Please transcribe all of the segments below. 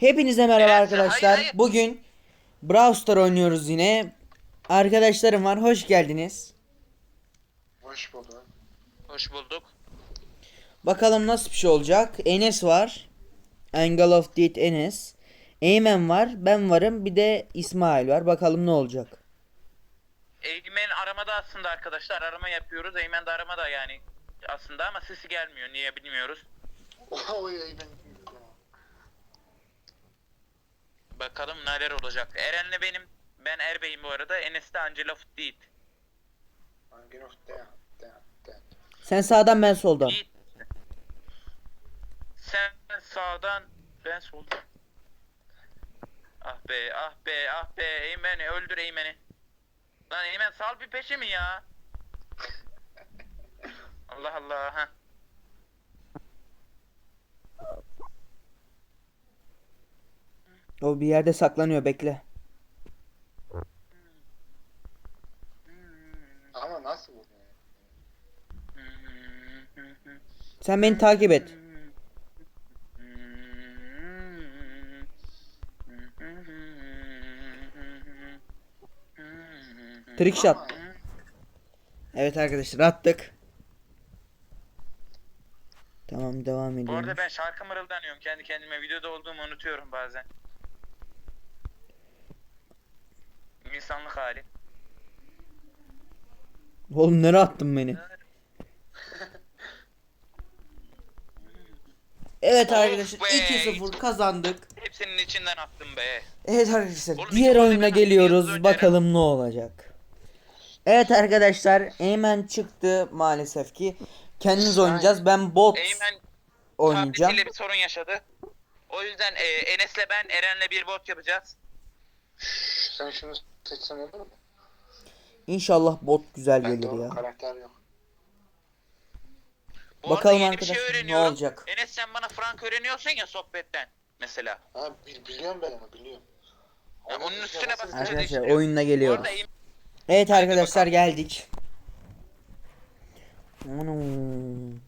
Hepinize merhaba Evet, arkadaşlar. hayır, hayır. Bugün Brawl Stars oynuyoruz yine. Arkadaşlarım var. Hoş geldiniz. Hoş bulduk. Hoş bulduk. Bakalım nasıl bir şey olacak. Enes var. Angle of Death Enes. Eymen var. Ben varım. Bir de İsmail var. Bakalım ne olacak. Eymen aramada aslında arkadaşlar. Arama yapıyoruz. Eymen de aramada yani aslında ama sesi gelmiyor. Niye bilmiyoruz. Oy ben Bakalım neler olacak. Eren'le benim ben Erbey'im bu arada. Enes de Angela Fit. Hangi nokta ya? De, de. Sen sağdan ben soldan. Yiğit. Sen sağdan ben soldan. Ah be ah be ah be Eymen'i öldür Eymen'i. Lan Eymen sal bir peşimi ya. Allah Allah ha. O bir yerde saklanıyor. Bekle. Ama nasıl bu? Sen beni takip et. Trick shot. Evet arkadaşlar attık. Tamam devam Bu ediyoruz. arada ben şarkı mırıldanıyorum kendi kendime. Videoda olduğumu unutuyorum bazen. İnsanlık hali. Oğlum nereye attın beni? Evet arkadaşlar be. 2-0 kazandık. Hepsinin içinden attım be. Evet arkadaşlar Oğlum diğer oyuna geliyoruz. Bakalım ne olacak. Evet arkadaşlar Eymen çıktı maalesef ki. Kendimiz oynayacağız. Ben bot Eymen oynayacağım. tabletiyle bir sorun yaşadı. O yüzden e, Enes'le ben Eren'le bir bot yapacağız. Sen şunu seçsen olur mu? İnşallah bot güzel Bende gelir ya. karakter yok. Bu Bakalım yeni bir şey arkadaşlar, ne öğreniyorum. olacak? Enes sen bana Frank öğreniyorsun ya sohbetten mesela. Ha bil, biliyorum ben onu biliyorum. Ya onun üstüne basınca- basınca Arkadaşlar değiştiriyor. oyununa Eymen- Evet arkadaşlar geldik. Anam.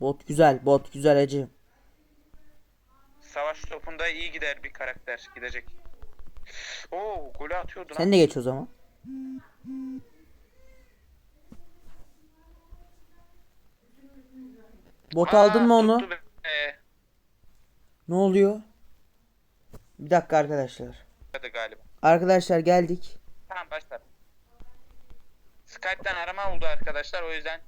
Bot güzel, bot güzel acı. Savaş topunda iyi gider bir karakter gidecek. Oo golü atıyordu. Sen de geç o zaman. Bot Aa, aldın mı onu? tuttu be. Ne oluyor? Bir dakika arkadaşlar. Hadi galiba. Arkadaşlar geldik. Tamam başla. Skype'den arama oldu arkadaşlar o yüzden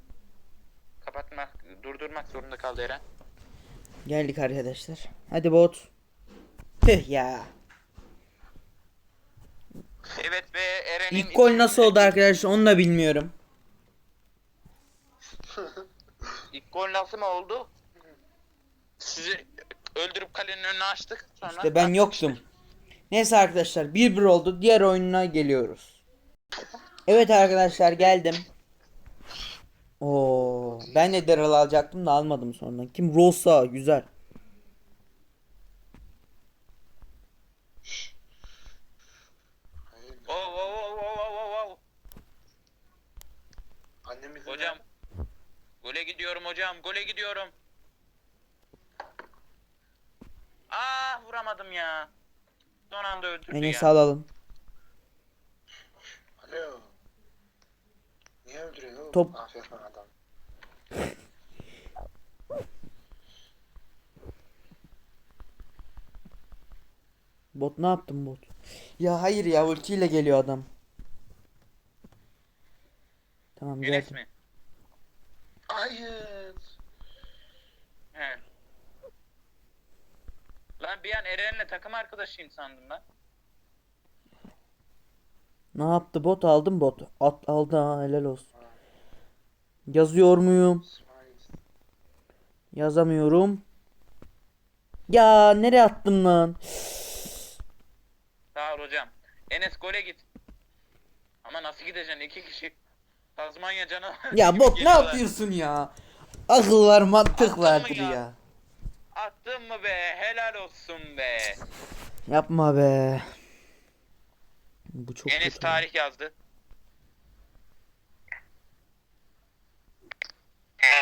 kapatmak, durdurmak zorunda kaldı Eren. Geldik arkadaşlar. Hadi bot. Tüh ya. Evet ve Eren'in İlk gol nasıl oldu arkadaşlar onu da bilmiyorum. İlk gol nasıl mı oldu? Sizi öldürüp kalenin önüne açtık. Sonra İşte ben yoktum. Neyse arkadaşlar 1-1 oldu. Diğer oyununa geliyoruz. Evet arkadaşlar geldim. Oo, ben de Daryl alacaktım da almadım sonra. Kim? Rosa güzel. Hayır. Oo, oo, oo, oo, oo, oo. Annemiz Hocam. Gole gidiyorum hocam. Gole gidiyorum. Aa vuramadım ya. Son anda öldürdü Enes'i ya. alalım. Alo. Niye öldürüyorsun oğlum? Top- Aferin adam. Bot ne yaptın bot? Ya hayır ya ultiyle geliyor adam. Tamam Enes geldim. mi? Hayır. He. Lan bir an Eren'le takım arkadaşıyım sandım lan. Ne yaptı bot aldım bot. At aldı ha helal olsun. Yazıyor muyum? Yazamıyorum. Ya nereye attım lan? Sağ ol hocam. Enes gole git. Ama nasıl gideceksin? İki kişi. Tazmanya canavarı Ya gibi bot ne geliyorlar. yapıyorsun ya? Akıl var mantık Attın mı vardır ya? ya. Attın mı be? Helal olsun be. Yapma be. Bu çok Enes kötü. tarih yazdı.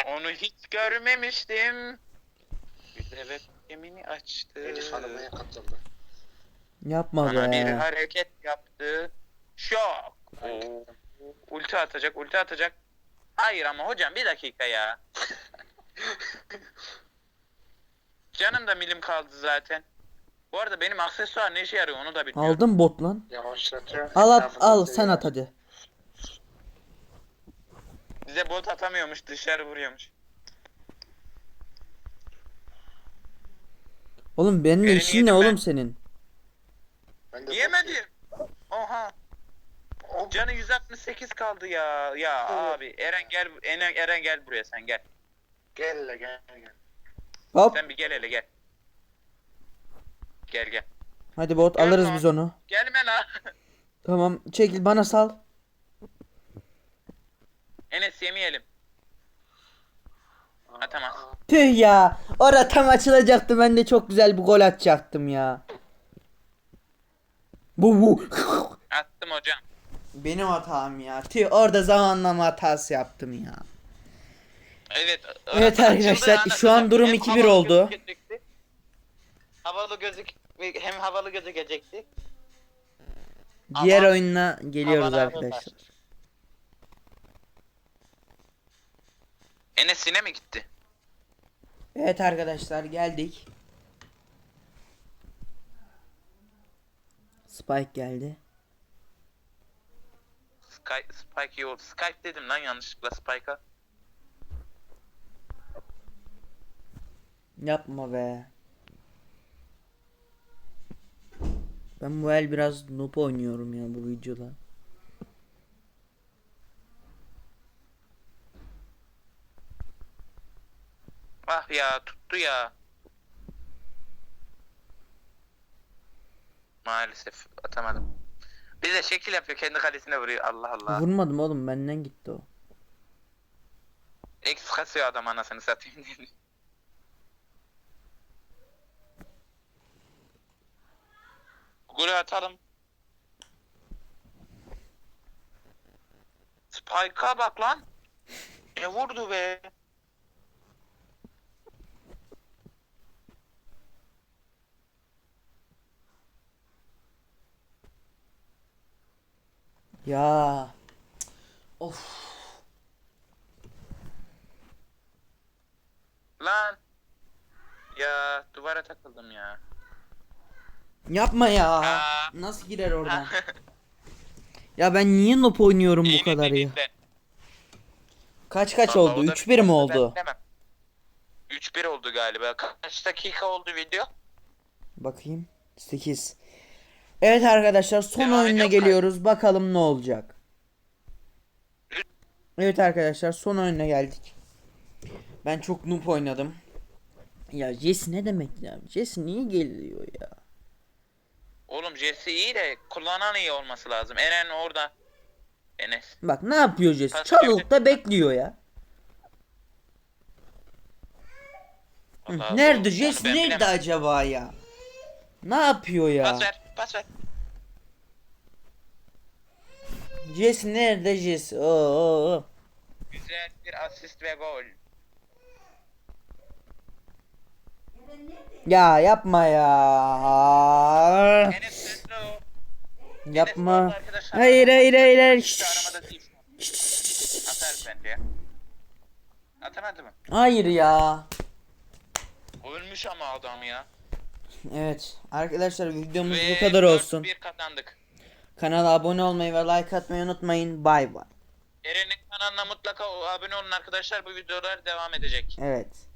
Onu hiç görmemiştim. Evet. Yemini açtı. Elif aramaya katıldı. Yapma Bana bir be. hareket yaptı. Şok. Oo. Ulti atacak, ulti atacak. Hayır ama hocam bir dakika ya. Canım da milim kaldı zaten. Bu arada benim aksesuar ne işe yarıyor onu da bilmiyorum. Aldım bot lan. Yavaşlatıyor. Al at al sen at hadi. Bize bot atamıyormuş dışarı vuruyormuş. Oğlum benim Elini işin ne yedim ben. oğlum senin? Ben de Yemedim. Oha. Canı 168 kaldı ya. Ya Evet. abi Eren gel Eren, Eren gel buraya sen gel. Gel la gel gel. Hop. Sen bir gel hele gel. Gel gel. Hadi bot Gel alırız lan. biz onu. Gelme la. Tamam çekil bana sal. Enes yemeyelim. Atamaz. Aa, Tüh ya. Ora tam açılacaktı. Ben de çok güzel bir gol atacaktım ya. Bu bu. Attım hocam. Benim hatam ya. Tüh orada zamanlama hatası yaptım ya. Evet. Evet arkadaşlar, şu an durum hem 2-1 havalı oldu. gözükecekti. Havalı gözük hem havalı gözükecekti. Diğer Ama oyununa geliyoruz havalar arkadaşlar. Enes yine mi gitti? Evet arkadaşlar geldik. Spike geldi. Sky, Spike iyi oldu. Skype dedim lan yanlışlıkla Spike'a. Yapma be. Ben bu el biraz noob oynuyorum ya bu videoda. Ah ya tuttu ya. Maalesef atamadım. Bir de şekil yapıyor kendi kalesine vuruyor Allah Allah. Vurmadım oğlum benden gitti o. X kasıyor adam anasını satayım. Golü atalım. Spike'a bak lan. Ne vurdu be? Ya. Of. Lan. Ya duvara takıldım ya. Yapma ya. Aa. Nasıl girer oradan? ya ben niye noob oynuyorum bu kadar ya? Kaç kaç Vallahi oldu? o da 3-1 mi ben oldu? bilemem. 3-1 oldu galiba. Kaç dakika oldu video? Bakayım. 8. Evet arkadaşlar son Devam oyununa ediyor mu? geliyoruz. Bakalım ne olacak. Evet arkadaşlar son oyuna geldik. Ben çok noob oynadım. Ya Jesse ne demek ya? Jesse niye geliyor ya? Oğlum Jesse iyi de kullanan iyi olması lazım. Eren orada. Enes. Bak ne yapıyor Jesse? Pas Çalılıkta bekliyor ya. Vallahi Nerede onu Jesse ben nerede bilemem. acaba ya? Ne yapıyor ya? Pas ver, pas ver. Jesse nerede Jesse? Oo, oo. Güzel bir asist ve gol. Ya yapma ya. Enes. Yapma. Hayır hayır hayır hayır. An. Atar bence ya. Atamadı mı? Hayır ya. Ölmüş ama adam ya. Evet arkadaşlar videomuz Ve bu kadar olsun. 4-1 kazandık. Kanala abone olmayı ve like atmayı unutmayın. Bay bay. Eren'in kanalına mutlaka abone olun arkadaşlar. Bu videolar devam edecek. Evet.